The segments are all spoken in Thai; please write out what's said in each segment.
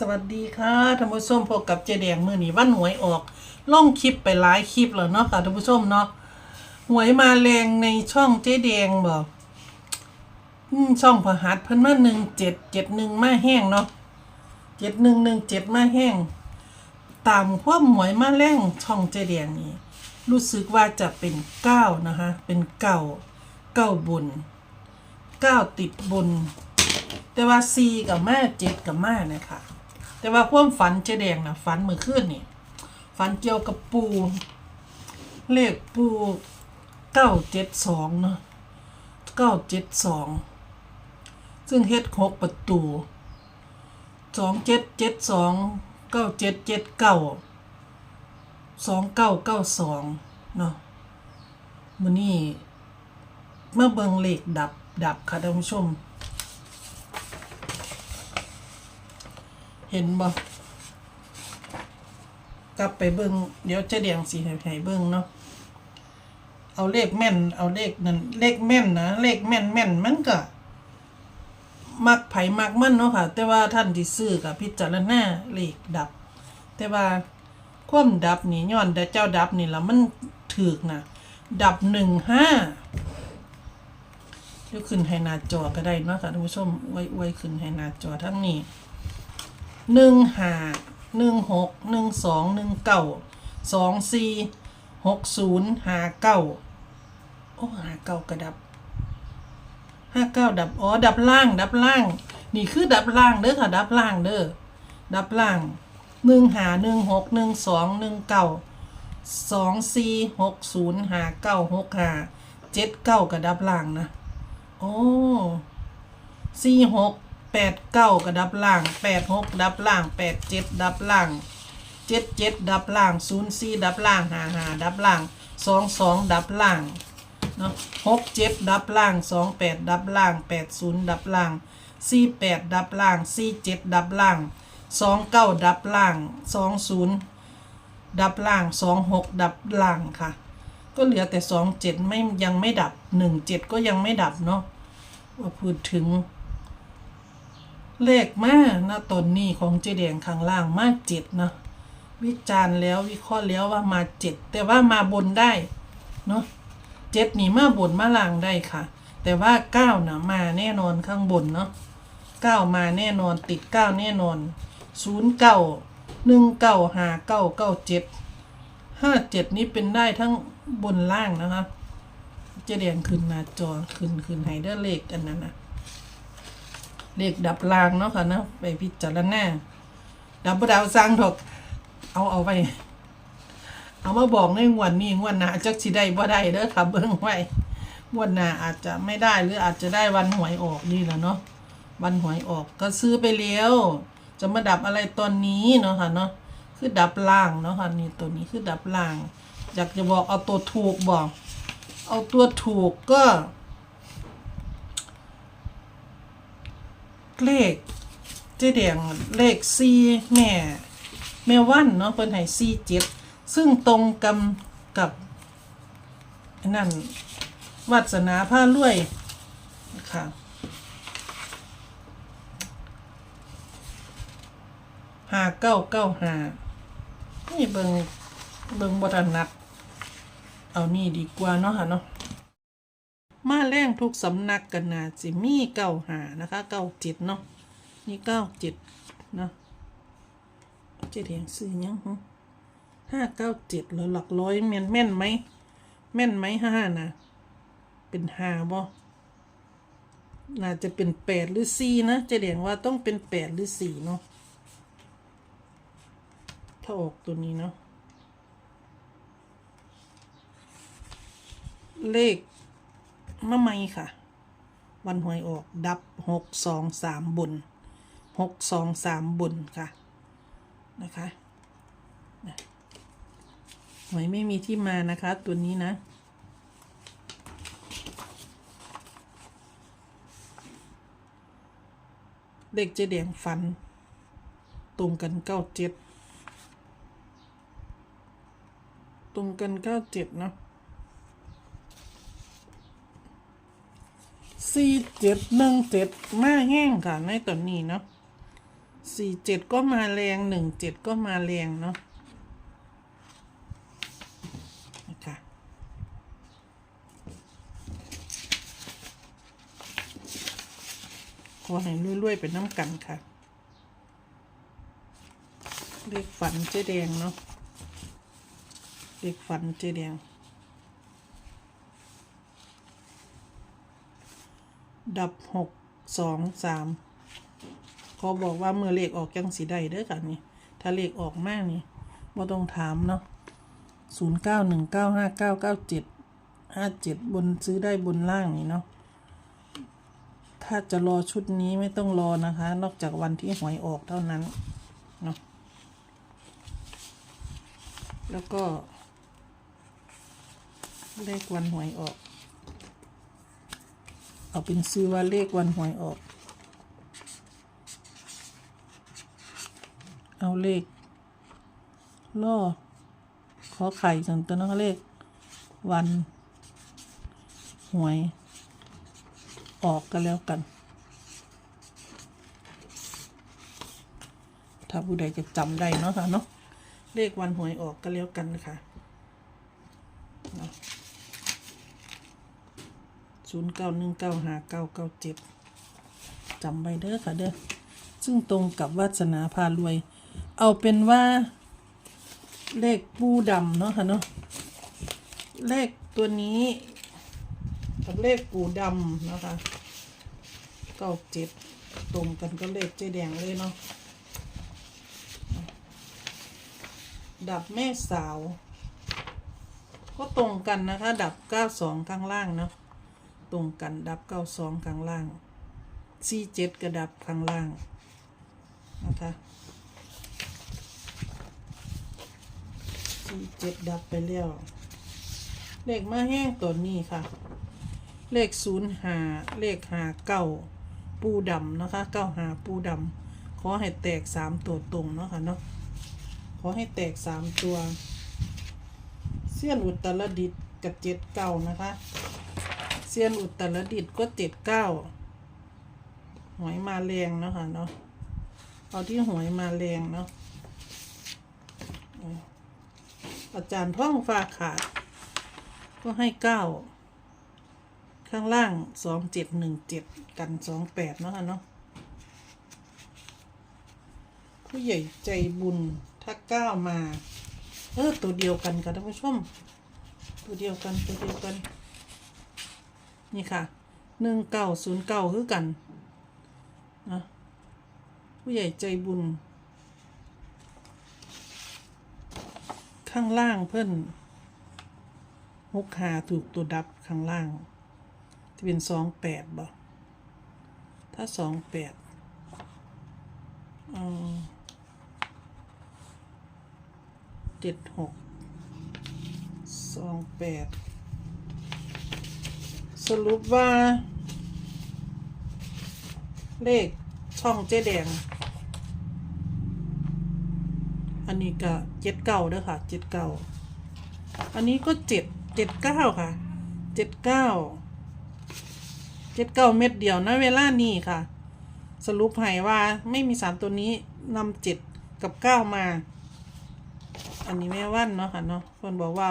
สวัสดีค่ะท่านผู้ชมพบกับเจแดงมือนี้วันหวยออกล่องคลิปไปหลายคลิปแล้วเนาะค่ะท่านผู้ชมเนาะหวยมาแรงในช่องเจแดงบอกช่องพหัสเพิ่นมาหนึ่งเจ็ดเจ็ดหนึ่งมาแห้งเนาะเจ็ดหนึ่งหนึ่งเจ็ดมาแห้ง ตามความหวยมาแรงช่องเจแดงนี่รู้สึกว่าจะเป็นเก้านะคะเป็นเก้าเก้าบุญเก้าติดบุญแต่ว่าซีกับแม่เจ็ดกับแม่เนี่ยค่ะ แต่ว่าความฝันเจแดงนะฝันเมื่อคืนนี่ฝันเกี่ยวกับปู เลขปูเก้าเจ็ดสองเนาะเก้าเจ็ดสองซึ่งเฮ็ดหกประตูสองเจ็ดเจ็ดสองเก้าเจ็ดเจ็ดเก้าสองเก้าเก้าสองเนาะมื้อนี้เมื่อเบิงเลขดับดับค่ะท่านผู้ชม เห็นบ่กลับไปเบิ่งเดี๋ยวเจะเดียงสิให้ให้เบิ่งเนาะเอาเลขแม่น เอาเลขนั่นเลขแม่นนะเลขแม่นแม่นมันก็มักไผ่มักมันเนาะค่ะ แต่ว่าท่านที่ซื้อกับพิจารณาเลขดับ แต่ว่าความดับนี่ย้อนแต่เจ้าดับนี่ละมันถูกนะดับหนึ่งห้าเดี๋ยวขึ้นให้หน้าจอก็ได้เนาะค่ะท่านผู้ชมไว้ไว้ขึ้นให้หน้าจอทั้งนี้ หนึ่งห้าหนึ่งหกหนึ่งสองหนึ่งเก้าสองสี่หกศูนย์ห้าเก้าโอ้ห้าเก้ากระดับห้าเก้าดับอ๋อดับล่าง ดับล่าง นี่คือดับล่างเด้อค่ะ ดับล่างเด้อดับล่างหนึ่งหาหนึ่งหกหนึ่งสองหนึ่งเก้าสองสี่หกศูนย์หาเก้าหกหาเจ็ดเก้ากระดับล่างนะ โอ้สี่หก แปดเก้ากระดับล่างแปดหกดับล่างแปดเจ็ดดับล่างเจ็ดเจ็ดดับล่างศูนย์สี่ดับล่างหาหาดับล่างสองสองดับล่างเนาะหกเจ็ดดับล่างสองแปดดับล่างแปดศูนย์ดับล่างสี่แปดดับล่างสี่เจ็ดดับล่างสองเก้าดับล่างสองศูนย์ดับล่างสองหกดับล่างค่ะ ก็เหลือแต่สองเจ็ดไม่ยังไม่ดับหนึ่งเจ็ดก็ยังไม่ดับเนาะว่าพูดถึง เลขมาตนนี้ของเจแดงข้างล่างมาเจ็ดเนาะวิจารณ์แล้ววิเคราะห์แล้วว่ามาเจ็ดแต่ว่ามาบนได้เนาะเจ็ดนี่มาบนมาล่างได้ค่ะ แต่ว่าเก้านะมาแน่นอนข้างบนเนาะเก้ามาแน่นอนติดเก้าแน่นอนศูนย์เก้าหนึ่งเก้าหาเก้าเก้าเจ็ดห้าเจ็ดนี้เป็นได้ทั้งบนล่างนะคะเจแดงขึ้นหน้าจอขึ้นขึ้นไฮเดอร์เลขกันนั้นนะ เลขดับรางเนาะค่ะเนาะไปพิจารณาดับบ่ดาวสร้างถกเอาเอาไป เอามาบอกในงวดนี้งวดหน้าจักสิได้บ่ได้เด้อค่ะเบิ่งไว้งวดหน้าอาจจะไม่ได้หรืออาจจะได้วันหวยออกนี่แหละเนาะวันหวยออกก็ซื้อไปแล้วจะมาดับอะไรตอนนี้เนาะค่ะเนาะคือดับล่างเนาะค่ะนี่ตัวนี้คือดับล่าง อยากจะบอกเอาตัวถูกบอก เอาตัวถูกก็ เลขเจ๊แดงเลขซีแม่แม่วันเนาะเพิ่นให้ซีเจ็ดซึ่งตรงกันกับนั่นวัสนาผ้ารวยค่ะหาเก้าเก้าหานี่เบิงเบิงบทันนัด เอานี่ดีกว่าเนาะค่ะเนาะ มาแรงทุกสำนักกันนาสิมีเก้าหานะคะเก้าจ็ดเนาะนี่เก้าจ็ดเนาะเจ็ดเหียงซื้อยังห้าเก้าเจ็ดแล้วหลักร้อยแม่นแม่นไหมแม่นไหมห้านะเป็นห้าบ่น่าจะเป็นแปดหรือสี่นะเจะเรียงว่าต้องเป็นแปดหรือสี่เนาะถ้าออกตัวนี้เนาะเลข มาไม่ค่ะ วันหวยออกดับหกสองสามบุญหกสองสามบุญค่ะนะคะหวยไม่มีที่มานะคะ ตัวนี้นะเด็กเจแดงฟัน ตรงกันเก้าเจ็ดตรงกันเก้าเจ็ดเนาะ สี่เจ็ดหนึ่งเจ็ดมาแห้งค่ะในตอนนี้เนาะสี่เจ็ดก็มาแรงหนึ่งเจ็ดก็มาแรงเนาะนะคะขอให้รวยๆเป็นน้ำกันค่ะเด็กฝันเจ๊แดงเนาะเด็กฝันเจ๊แดง ดับหกสองสามเขาบอกว่าเมื่อเลขออกจังสีได้เด้อค่ะนี่ถ้าเลขออกมากนี่บ่ต้องถามเนาะศูนย์เก้าหนึ่งเก้าห้าเก้าเก้าเจ็ดห้าเจ็ดบนซื้อได้บนล่างนี่เนาะถ้าจะรอชุดนี้ไม่ต้องรอนะคะ นอกจากวันที่หวยออกเท่านั้นเนาะแล้วก็เลขวันหวยออก เอาเป็นซื้อว่าเลขวันหวยออก เอาเลขล่อขอไข่สันตัวนั้นก็เลข วันหวย ออกกันแล้วกัน ถ้าผู้ใดจะจำได้เนาะค่ะเนาะเลขวันหวยออกก็แล้วกันนะคะ ศูนย์เก้าหนึ่งเก้าห้าเก้าเก้าเจ็ดจำไว้เด้อค่ะเด้อซึ่งตรงกับวาสนาพารวย เอาเป็นว่า เลขปูดำเนาะค่ะเนาะเลขตัวนี้ กับเลขปูดำนะคะเก้าเจ็ดตรงกันก็เลขเจ๊แดงเลยเนาะดับแม่สาว ก็ตรงกันนะคะ ดับเก้าสองข้างล่างเนาะ ตรงกันดับเก้าสองข้างล่างสี่เจ็ดกระดับข้างล่างนะคะสี่เจ็ดดับไปแล้วเลขมาแห้งตัวนี้ค่ะ เลขศูนย์หาเลขหาเก้าปูดำนะคะเก้าหาปูดำขอให้แตกสามตัวตรงเนาะค่ะเนาะขอให้แตกสามตัว เสี้ยนอุตรดิตกับเจ็ดเก้านะคะ เซียนอุตรดิตก็เจ็ดเก้าหวยมาแรงเนาะค่ะเนาะเอาที่หวยมาแรงเนาะอาจารย์ท่องฟ้าขาด ก็ให้เก้าข้างล่างสองเจ็ดหนึ่งเจ็ดกันสองแปดเนาะค่ะเนาะผู้ใหญ่ใจบุญถ้าเก้ามา เออตัวเดียวกันค่ะท่านผู้ชม ตัวเดียวกันตัวเดียวกัน นี่ค่ะหนึ่งเก้าศูนย์เก้าคือกันนะผู้ใหญ่ใจบุญ ข้างล่างเพื่อนหกหาถูกตัวดับข้างล่างจะเป็นสองแปดบ่ถ้าสองแปดเจ็ดหกสองแปด สรุปว่า เลขช่องเจ๊แดง อันนี้ก็เจ็ดเก้าเด้อค่ะเจ็ดเก้าอันนี้ก็เจ็ดเจ็ดเก้าค่ะเจ็ดเก้าเจ็ดเก้าเม็ดเดียวนะเวลานี้ค่ะ สรุปให้ว่าไม่มีสามตัวนี้นำเจ็ดกับเก้ามา อันนี้แม่ว่านเนาะค่ะเนาะคนบอกว่า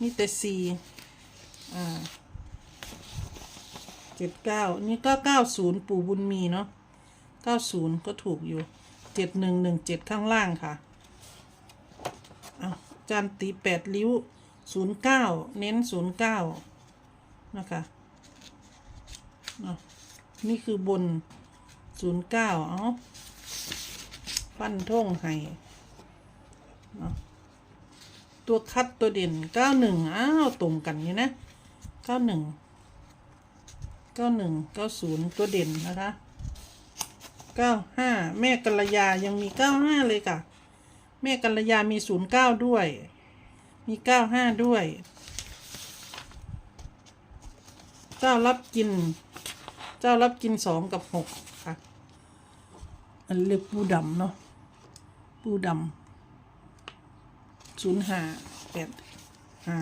มีแต่สี่อ่า เจ็ดเก้านี่ก็เก้าศูนย์ปู่บุญมีเนาะเก้าศูนย์ก็ถูกอยู่เจ็ดหนึ่งหนึ่งเจ็ดข้างล่างค่ะเอาจานตีแปดริ้วศูนย์เก้าเน้นศูนย์เก้านะคะเนาะนี่คือบนศูนย์เก้าเอาฟันท่งให้ตัวคัดตัวเด่นเก้าหนึ่งอ้าวตรงกันนี่นะเก้าหนึ่ง เก้าหนึ่งเก้าศูนย์ตัวเด่นนะคะเก้าห้าแม่กัลยายังมีเก้าห้าเลยค่ะ แม่กัลยามีศูนย์เก้าด้วย มีเก้าห้าด้วยเจ้ารับกิน เจ้ารับกินสองกับหกค่ะอันเรียกปูดำเนาะปูดำศูนย์ห้าแปดห้า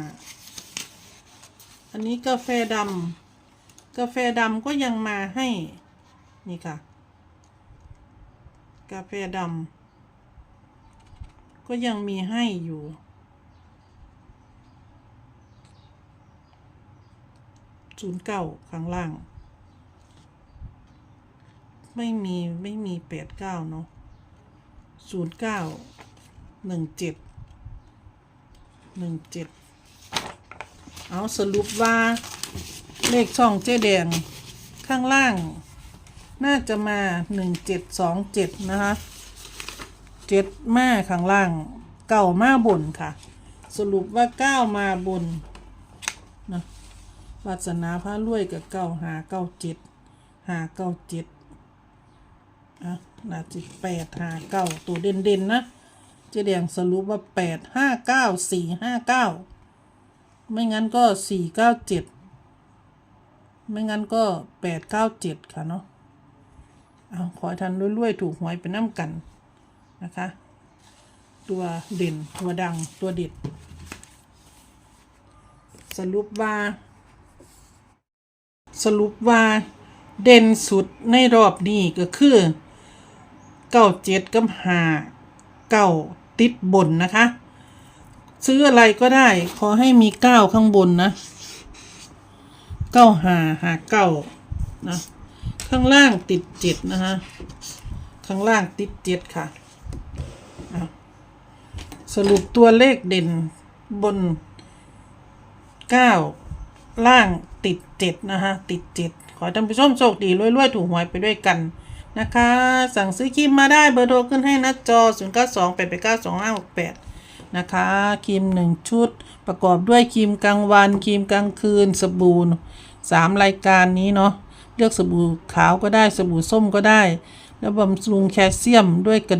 อันนี้กาแฟดำ กาแฟดำก็ยังมาให้ นี่ค่ะ กาแฟดำก็ยังมีให้อยู่ ศูนย์เก้าข้างล่าง ไม่มีไม่มีแปดเก้าเนาะศูนย์เก้าหนึ่งเจ็ดหนึ่งเจ็ดเอาสรุปว่า เลขช่องเจ๊แดง ข้างล่าง น่าจะมาหนึ่งเจ็ดสองเจ็ดนะคะเจ็ดมาข้างล่าง เก้ามาบนค่ะ สรุปว่าเก้ามาบนนะวาสนาพระรวยกับเก้าหาเก้าเจ็ดหาเก้าเจ็ดอะน่าจะแปดหาเก้าตัวเด่นๆนนะเจ๊แดงสรุปว่าแปดห้าเก้าสี่ห้าเก้าไม่งั้นก็สี่เก้าเจ็ด ไม่งั้นก็แปดเก้าเจ็ดค่ะเนาะเอาขอทันรวยๆถูกหวยไปน้ำกันนะคะ ตัวเด่นตัวดังตัวเด็ด สรุปว่า สรุปว่าเด่นสุดในรอบนี้ก็คือเก้าเจ็ดกับหาเก้าติดบนนะคะ ซื้ออะไรก็ได้ ขอให้มีเก้าข้างบนนะ เก้าหาหาเก้านะข้างล่างติดเจ็ดนะฮะข้างล่างติดเจ็ดค่ะ สรุปตัวเลขเด่นบนเก้าล่างติดเจ็ดนะฮะติดเจ็ดขอให้ท่านผู้ชมโชคดีรวยๆ ถูกหวยไปด้วยกันนะคะ สั่งซื้อครีมมาได้เบอร์โทรขึ้นให้น้าจอ 0 นะคะครีมหนึ่งชุด ประกอบด้วยครีมกลางวันครีมกลางคืนสบู่สามรายการนี้เนาะเลือกสบู่ขาวก็ได้สบู่ส้มก็ได้ แล้วบำรุงแคลเซียมด้วยกระ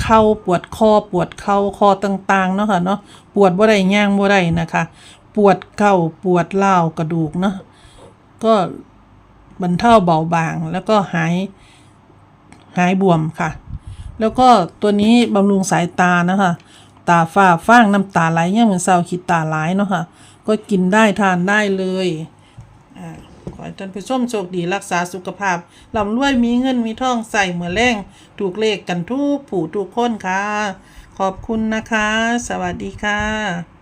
เข่าปวดคอปวดเข่าคอต่างๆเนาะค่ะเนาะปวดบ่ได้ย่างบ่ได้นะคะ ปวดเข่าปวดเล่ากระดูกเนาะก็บรรเทาเบาบางแล้วก็หายหายบวมค่ะ แล้วก็ตัวนี้บำรุงสายตานะคะ ตาฝ้าฟ้างน้ำตาไหลเนี่ยเหมือนเศร้าคิดตาไหลเนาะค่ะ ก็กินได้ทานได้เลยอ่าขอให้ท่านผู้ชมโชคดีรักษาสุขภาพลำรวยมีเงินมีทองใส่เหมือแรงถูกเลขกันทุกผู้ทุกคนค่ะ ขอบคุณนะคะ สวัสดีค่ะ